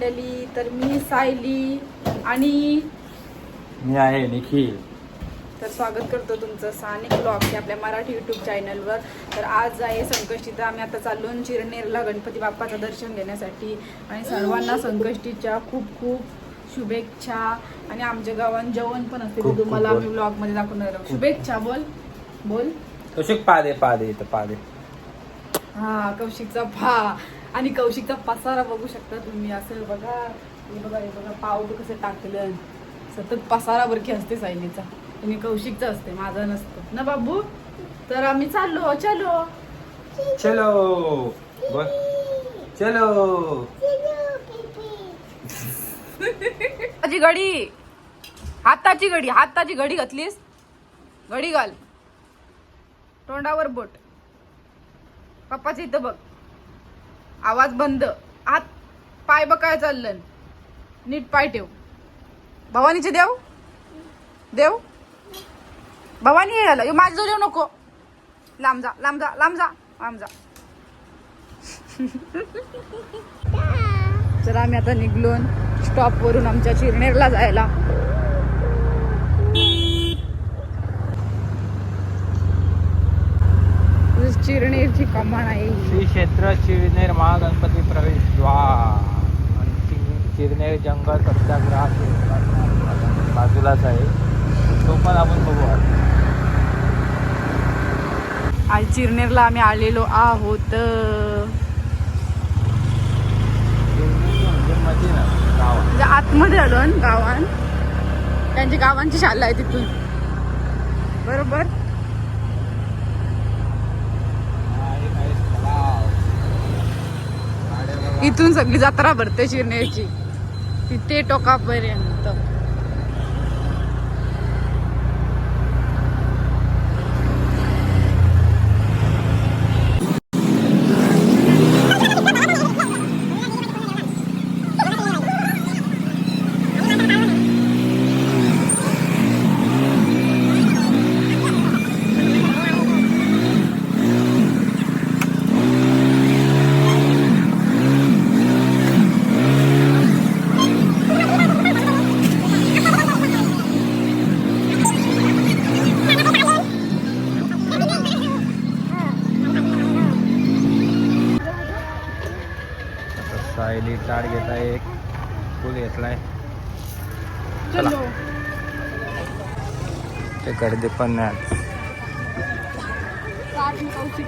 मंडळी तर मी सायली आणि मी आहे निखिल. तर स्वागत करतो तुमचं सानिक ब्लॉग या आपल्या मराठी यूट्यूब चॅनलवर तर आज आहे संकष्टी तर आम्ही आता चाललो चिरनेरला गणपती बाप्पाचं दर्शन घेण्यासाठी. आणि सर्वांना संकष्टीच्या खूप खूप शुभेच्छा. आणि आमच्या गावात जेवण पण असते. ते खूप तुम्हाला बोल. आम्ही ब्लॉगमध्ये दाखवणार आहोत. शुभेच्छा बोल. बोल. कौशिक पादे पादे इथं पादे हा कौशिकचा भा आणि कौशिकचा पसारा बघू शकता तुम्ही असं बघा हे बघा हे बघा पाव कसं टाकलं. सतत पसारा बरकी असते सायलीचा. आणि कौशिकचा असते माझा नसतं. ना बाबू? तर आम्ही चाललो चलो. चलो. बोल चलो. हाताची घडी. हाताची घडी. हाताची घडी घातलीस? घडी घाल. तोंडावर बोट. पप्पाच्या इथं बघ. आवाज बंद. आत पाय बकाय चाललं. नीट पाय ठेव. भवानीचे देव? देव? भवानी हे झालं माझं देऊ नको. लांब जा लांब जा लांब जा लांब जा. चला आम्ही आता निघलो स्टॉप वरून आमच्या चिरनेरला जायला. चिरनेरची कमान आहे श्री क्षेत्र चिरनेर महागणपती आणि चि- चिरनेर जंगल सत्याग्रह बाजूलाच आहे. तो पण आपण बघू आज. आज चिरनेरला आम्ही आलेलो आहोत. चिरनेर म्हणजे मध्ये ना गाव म्हणजे आतमध्ये आलो गावान त्यांची गावांची शाळा आहे तिथून. बरोबर आहे काही तलाव. गाड्या बघा. इथून सगळी जत्रा भरते शिरण्याची. तिथे टोकापर्यंत. चला. चलो. ते गर्दी पण नाही कौशिक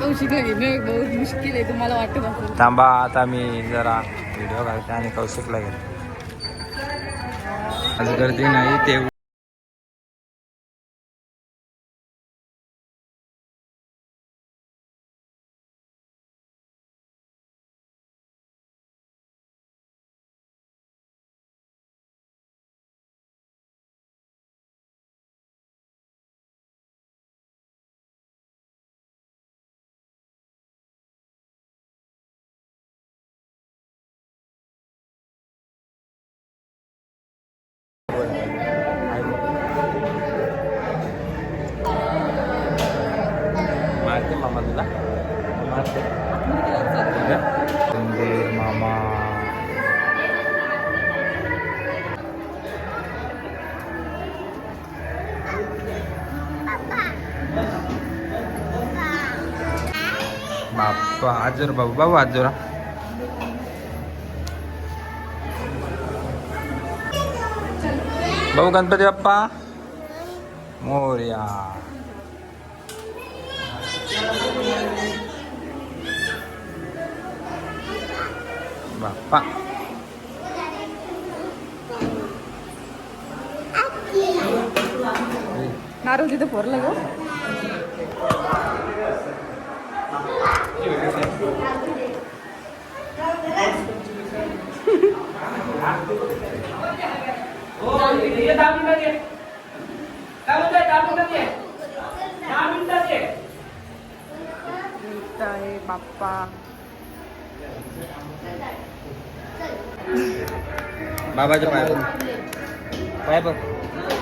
कौशिक घेणं बहुत मुश्किल आहे तुम्हाला वाटत असेल थांबा आता मी जरा व्हिडिओ काढते आणि कौशिकला घेते. आज गर्दी नाही ते बाप्पा आजोर बाबू बाबू आजोरा बाबू गणपती बाप्पा मोर्या बाप्पा नारळ तिथे फोरला गो इथं आहे बाप्पा बाबाच्या पाय पाय बघ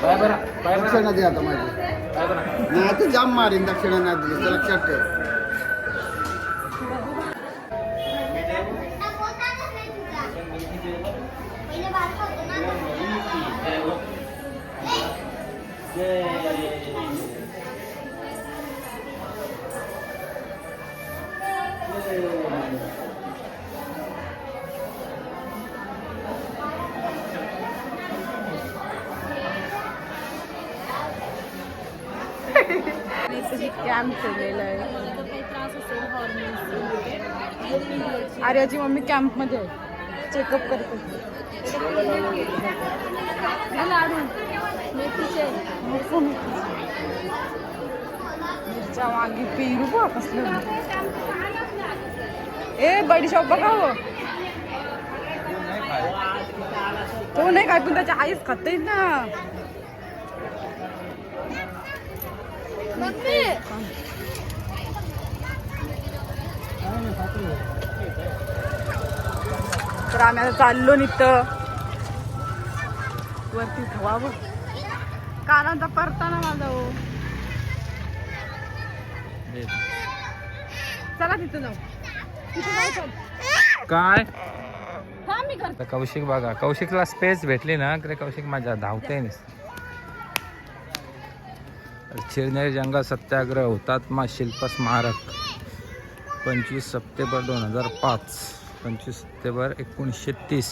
पाय बरं दक्षिणा दे आता माझी. नाही आता जाम मारीन दक्षिणा नाही दिली लक्षात ठेव कॅम्प ठेवलेला आहे. आर्याची मम्मी कॅम्पमध्ये आहे. चेकअप करते. मिरच्या वांगी पेरू बा कसलं. ए बडीशॉप बघा हो. तो नाही काय पण त्याच्या आईच खाते ना. तर आम्ही आता चाललो निघतं वरती धवावं कानाचा परताना माझा हो. चला तिथं जाऊ. काय? मी करते. आता कौशिक बघा कौशिकला स्पेस भेटली ना तर कौशिक माझ्या धावते चिरनेर जंगल सत्याग्रह हुतात्मा शिल्प स्मारक. पंचवीस सप्टेंबर दोन हजार पाच. पंचवीस सप्टेंबर एकोणीसशे तीस.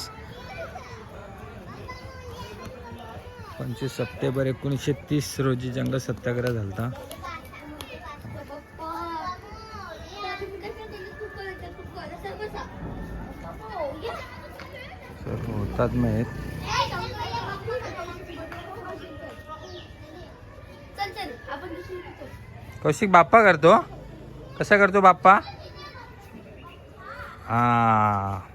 पंचवीस सप्टेंबर एकोणीसशे तीस रोजी जंगल सत्याग्रह झाला सर्व हुतात्मा आहेत चल चल आपण दुसरी कौशिक बाप्पा करतो. कसा करतो बाप्पा? हा.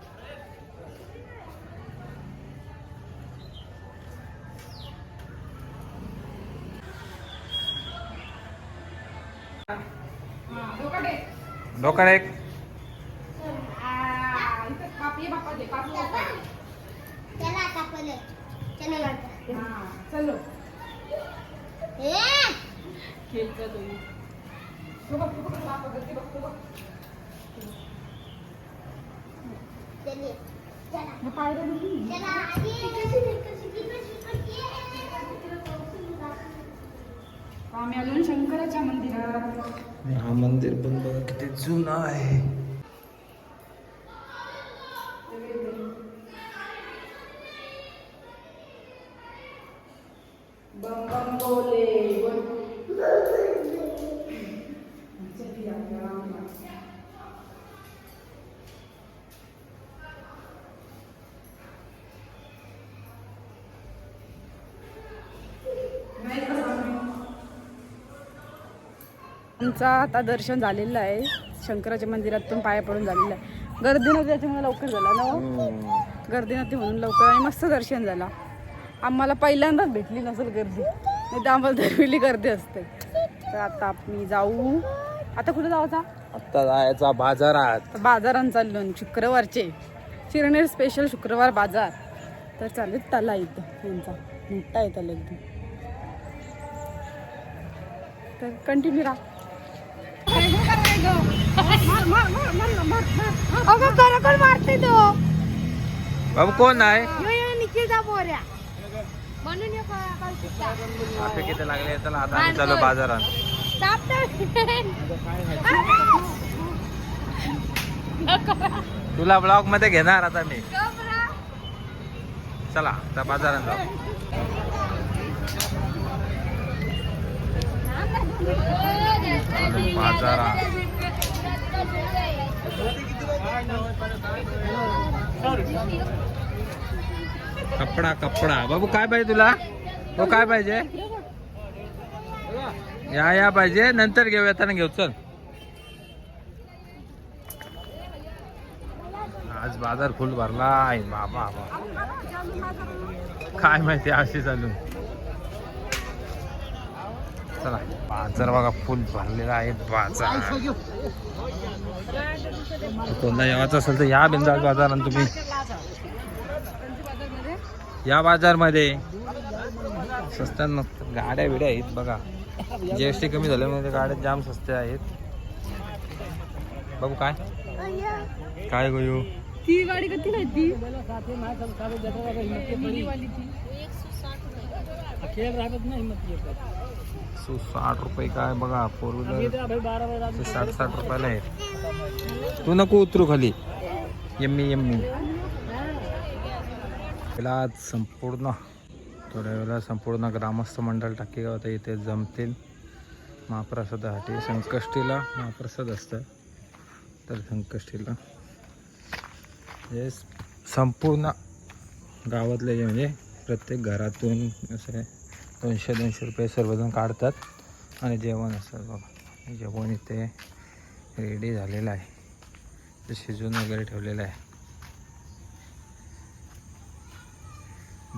डोकर एक चला आम्ही आलो शंकराच्या मंदिरात. हा मंदिर पण बघा किती जुनं आहे. बम बम बोले आमचं आता दर्शन झालेलं आहे. शंकराच्या मंदिरातून पाया पडून झालेलं आहे. गर्दी नव्हती त्याच्यामुळे लवकर झाला ना हो? गर्दी नव्हती म्हणून लवकर आणि मस्त दर्शन झाला. आम्हाला पहिल्यांदाच भेटली नसेल गर्दी. नाही तर आम्हाला दरवेळी गर्दी असते. तर आता मी जाऊ. आता कुठे जाऊ आता? जायचा बाजारात. बाजारात चाललो शुक्रवारचे. शिरनेर स्पेशल शुक्रवार बाजार. तर चालेल तला इथं. यांचा. मोठा आहे त्याला एकदम. तर कंटिन्यू राहा. अगं खरोखर मारते तो. बाबू कोण आहे? निखिलचा म्हणून किती लागले चला आता आम्ही चालू बाजारात. तुला ब्लॉगमध्ये घेणार आता मी. चला आता बाजारात जाऊ. बाजारात. कपडा कपडा. बाबू काय पाहिजे तुला? तो काय पाहिजे? या या पाहिजे. नंतर घेऊ येताना घेऊ. चल. आज बाजार फुल भरला आहे. बाबा बाबा. काय माहिती अशी चालू चला बाजार बघा फुल भरलेला आहे बाजार. कोणता यावाचा असेल तर या बिंदास बाजारात तुम्ही. या बाजारमध्ये स्वस्तात नसतात गाड्या बिड्या आहेत बघा. जी एस टी कमी झाल्यामुळे गाड्या जाम स्वस्त्या आहेत. बाबू काय? काय गो ती गाडी कधी नाही ती? सो साठ रुपये काय बघा फोर व्हीलर साठ साठ रुपयाला आहे तू नको उतरू खाली. Yummy yummy. त्याला आज संपूर्ण थोड्या वेळेला संपूर्ण ग्रामस्थ मंडळ टाकेगाव आता इथे जमतील. महाप्रसादासाठी संकष्टीला महाप्रसाद असतं. तर संकष्टीला. हे संपूर्ण गावातले जे म्हणजे प्रत्येक घरातून असे दोनशे दोनशे रुपये सर्वजण काढतात. आणि जेवण असतं बघा. जेवण इथे रेडी झालेलं आहे. ते शिजून वगैरे ठेवलेलं आहे.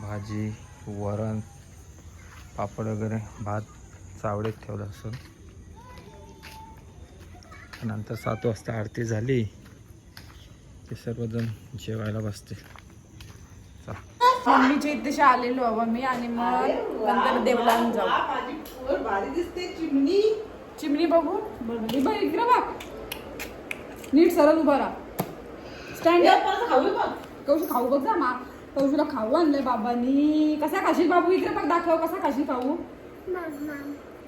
भाजी वरण पापड वगैरे भात चावडीत ठेवलं असून. नंतर सात वाजता आरती झाली. ते सर्वजण जेवायला बसतील. मम्मीच्या इथे आलेलो बाबा मी आणि मग नंतर देवलान जाऊ. भारी दिसते चिमणी. चिमणी बघू. बरं हे बघ इकडे बघ. नीट सरळ उभा राहा. स्टँड खाऊ बघ. कौशी खाऊ बघ जा मा. कौशीला खाऊ आणलंय बाबांनी. कसा खाशील बाबू? इकडे बघ दाखव कसा खाशील खाऊ.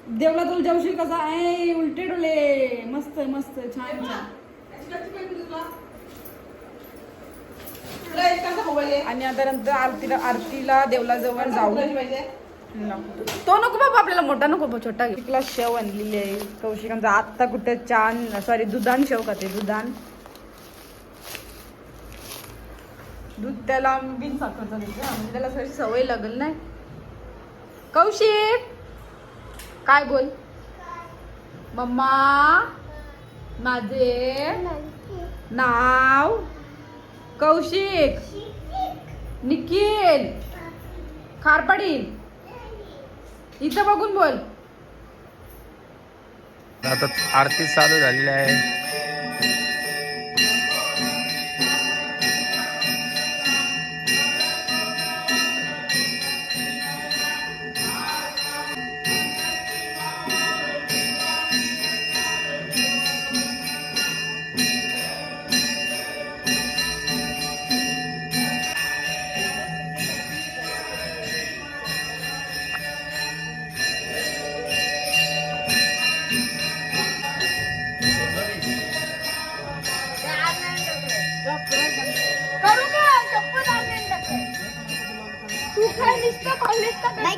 देवला तुला जेवशील कसा? ए उलटे डोले मस्त मस्त छान छान. आणि आता नंतर आरतीला आरतीला देवला जवळ जाऊ. तो नको बाबा आपल्याला मोठा नको बाबा छोटा. तिला शेव आणलेली आहे. कौशिकांचा आत्ता कुठे छान सॉरी दुधान शेव खाते दुधान. दूध त्याला बिन साखरचं म्हणजे त्याला अशी सवय लागल नाही. कौशिक! काय बोल? मम्मा! माझे नाव? कौशिक निखिल खारपाडी. इथं बघून बोल. आता आरती चालू झालेली आहे.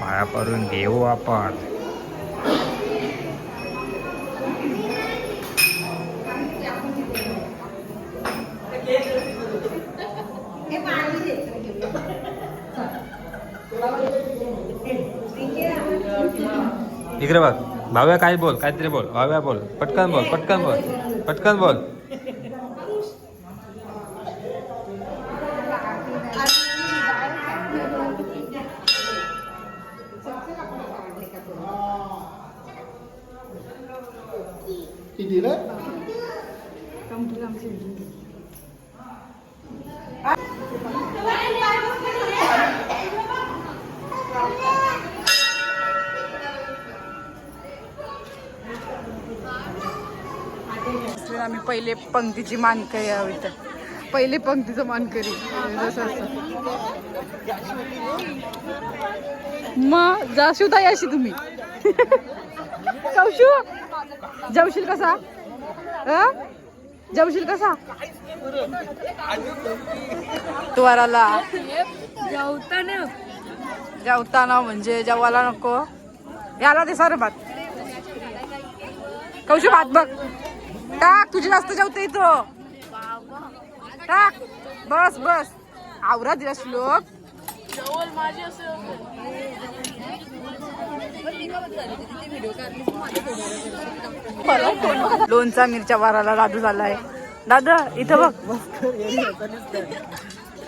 पाया पडून घेऊ आपण. इकडे बघ. भाव्या काय बोल? काहीतरी बोल. भाव्या बोल. पटकन बोल पटकन बोल. पटकन बोल. दिलं? आम्ही पहिले पंक्तीची मानकरी आहोत इथं. पहिले पंक्तीचं मानकरी. जसं असं मग जाशू ताई अशी तुम्ही. कौशू? जेवशील कसा? अ? जेवशील कसा? द्वाराला जेवताना. जेवताना म्हणजे जेवायला नको. याला ते सारं भात. कौशू भात बघ. टाक तुझी जास्त जेवते इथं. टाक. बस बस. आवरा दिला श्लोक. लोणचा मिरच्या वाराला दादू झालाय. दादा इथं बघ.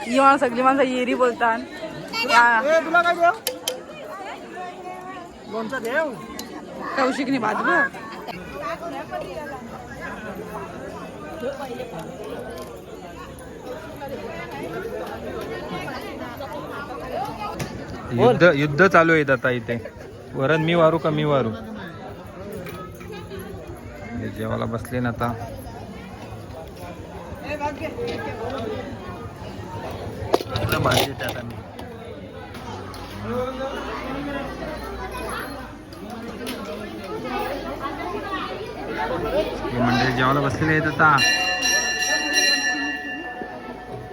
ही मला सगळी माणसं येरी बोलतात. कौशिकनी भात बघ युद्ध युद्ध चालू आहेत आता इथे वरण मी वारू का मी वारू? जेवायला बसले ना आता. भाजी आता. हे मंडळी जेवायला बसलेले आहेत आता.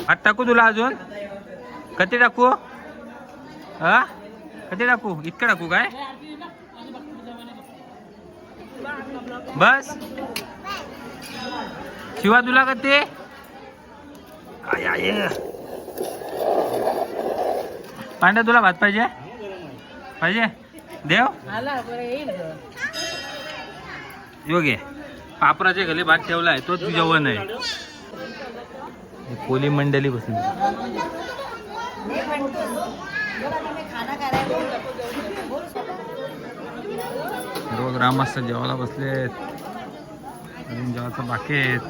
हात टाकू तुला अजून? कधी टाकू? हा? कधी टाकू? इतकं टाकू काय? बस. शिवा तुला का ते? पांडा पांड्या तुला भात पाहिजे? पाहिजे? देव? योगे पापराचे घरी भात ठेवलाय तोच जेवण आहे ही कोली मंडळी बसून सर्व ग्रामस्थ जेवायला बसलेत अजून जेवायचं बाकी आहेत.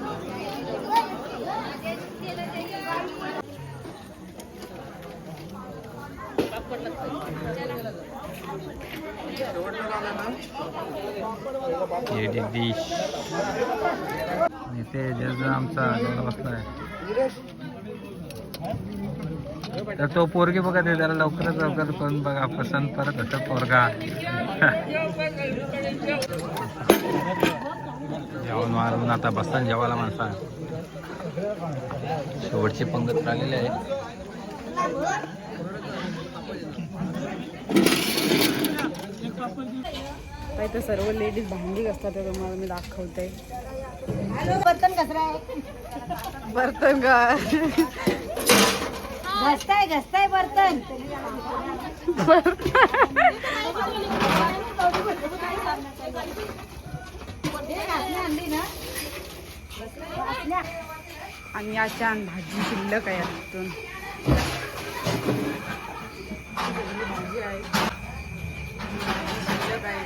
इथे जज आमचा बसलाय तर तो पोरगी बघा ते जरा लवकरात लवकर करून बघा पसंत परत असं पोरगा. जेवण मारून आता बसताना जेवायला माणसा. शेवटची पंगत राहिलेली आहे. तर सर्व लेडीज भांडी घासतात ते तुम्हाला मी दाखवते. बर्तन कसं आहे बर्तन का घसताय घसताय बर्तन. आणली ना आणि या छान भाजी शिल्लक आहे यातून भाजी आहे. शिल्लक आहे.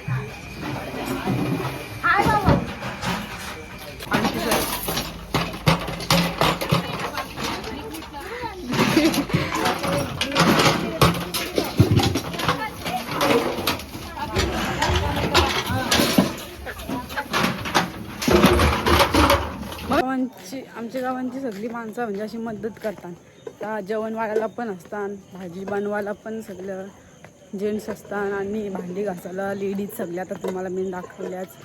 गावांची आमच्या गावांची सगळी माणसं म्हणजे अशी मदत करतात. त्या जेवण वाढायला पण असतात भाजी बनवायला पण सगळं जेंट्स असतात आणि भांडी घासायला लेडीज सगळ्या आता तुम्हाला मी दाखवल्याच.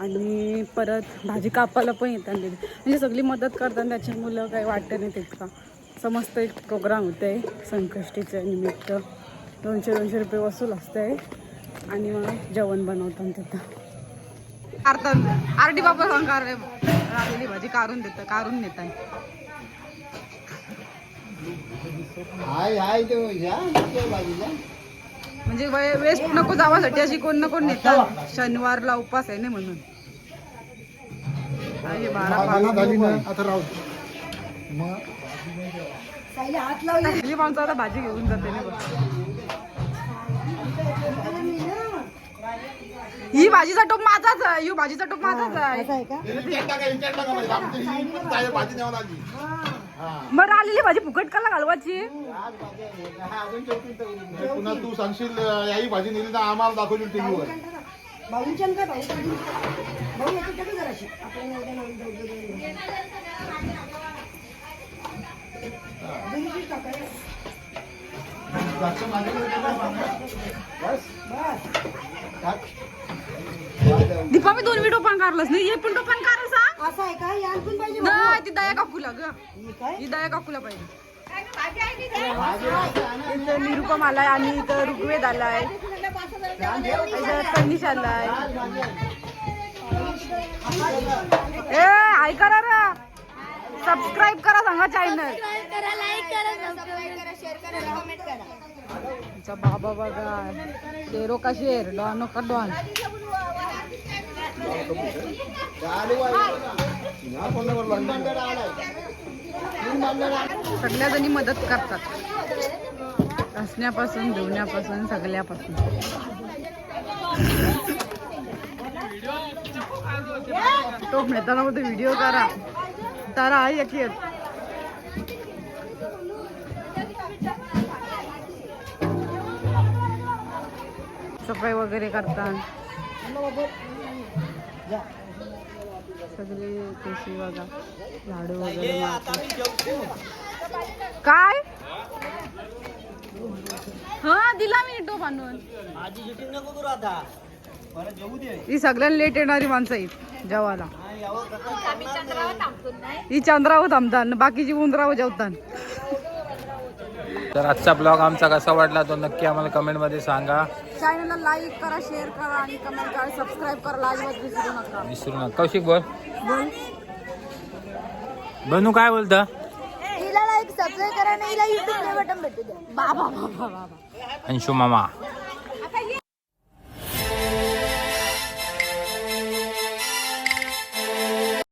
आणि परत भाजी कापायला पण येतात लेडीज. म्हणजे सगळी मदत करतात त्याची मुलं काही वाटत नाही तितका समस्त एक प्रोग्राम होतं आहे संकष्टीच्या निमित्त. दोनशे दोनशे रुपये वसूल असतं आहे आणि मग जेवण बनवतात तिथं. कारतात आरडी बाबा कार राहिलेली भाजी काढून देतं काढून नेत म्हणजे वेस्ट नको जावासाठी अशी कोण ना कोण नेतात शनिवारला उपास आहे ना म्हणून. आता भाजी घेऊन जाते ना ही भाजीचा टोप माझाच आहे. ही भाजीचा टोप माझाच आहे. का? मग आलेली भाजी फुकट कला घालवायची? ते पुन्हा तू सांगशील याही भाजी नेली तर आम्हाला दाखवली टीव्हीवर. भाऊंच्या काय मी दोन व्हिडिओ पण काढलंच नाही. हे पण टोपण काढ सांग. असं आहे का? या आणखून पाहिजे नाही ती दया काकूला ग. ही काय? ही दया काकूला पाहिजे. इथं निरुपम आलाय आणि इथं ऋग्वेद आलाय तनिष आलाय ए ऐका ना रे. सबस्क्राईब करा सांगा चॅनल करा करा करा करा करा. बाबा बघा. शेरो का शेर? डॉनो का डॉन. सगळ्या जणी मदत करतात. असण्यापासून धुण्यापासून सगळ्यापासून. तो मिळताना मध्ये व्हिडिओ करा. तारा आहे एक येत वगैरे करतात. सगळे बघा झाडू वगैरे. काय? हा दिला मी तो बांधून. ही सगळ्यात लेट येणारी माणसं आहेत जेवायला. ही चंद्रावर थांबतात आणि बाकीची उंदरावर जेवतात. तर आजचा ब्लॉग आमचा कसा वाटला तो नक्की आम्हाला कमेंटमध्ये सांगा. चॅनलला लाईक करा शेअर करा आणि कमेंट करा. सबस्क्राईब करा. अजिबात विसरू नका. विसरू नका. कौशिक बोल. बनू काय बोलता? हिला लाईक सबस्क्राईब करा आणि हिला युट्यूब बटन भेटू द्या. बाबा बाबा बाबा. अंशू मामा.